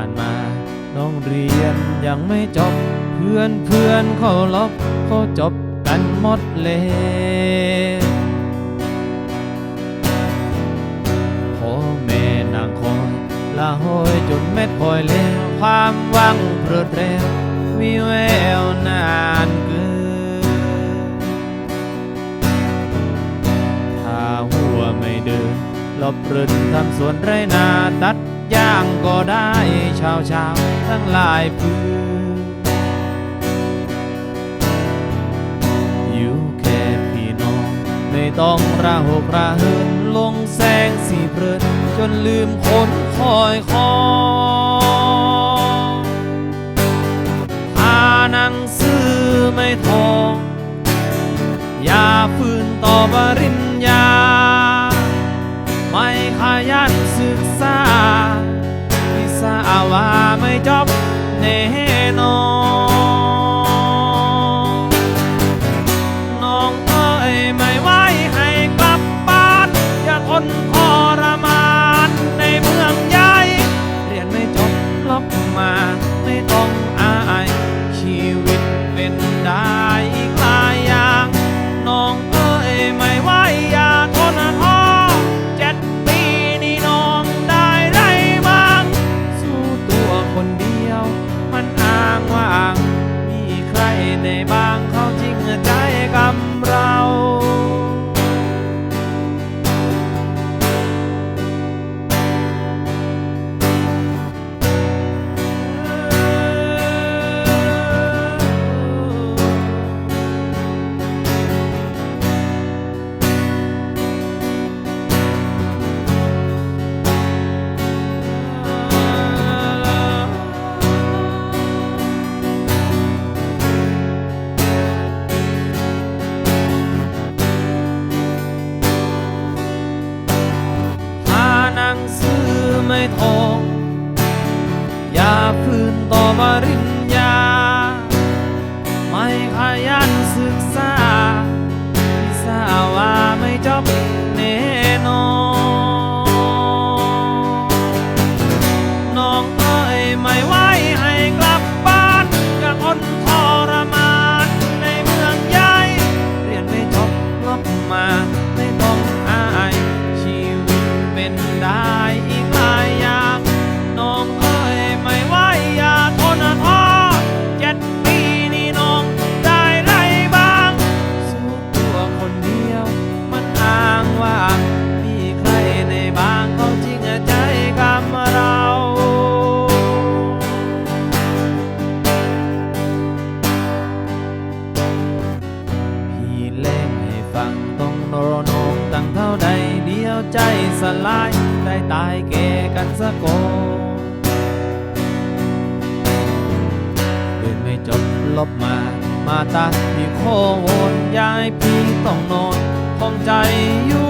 านมาน้องเรียนยังไม่จบ เพื่อนเพื่อนเขาลบเขาจบกันหมดเลยพ่อแม่นางคอยลาหอยจนเม็ดพลอยเลี้ยวความหวังเพลิดเพลววิแววนานเกินถ้าหัวไม่เดินลบรื่นทำสวนไรนาตัด ย่างก็ได้ชาวชาวทั้งหลายพื้นอยู่แค่พี่น้อง ไม่ต้องระหกระเหินลงแสงสีเพลินจนลืมคนคอยคอถ้าหนังสือไม่ทอง อย่าฝืนต่อปริญญา ขยันศึกษาพิสาว่าไม่จบแน่นอน ทอง อย่าฝืนต่อมาริม วใจสลายได้ตายเกกันสะโกเดินไม่จบลบมา มาตาที่โควนยายพี่ต้องนอนคงใจอยู่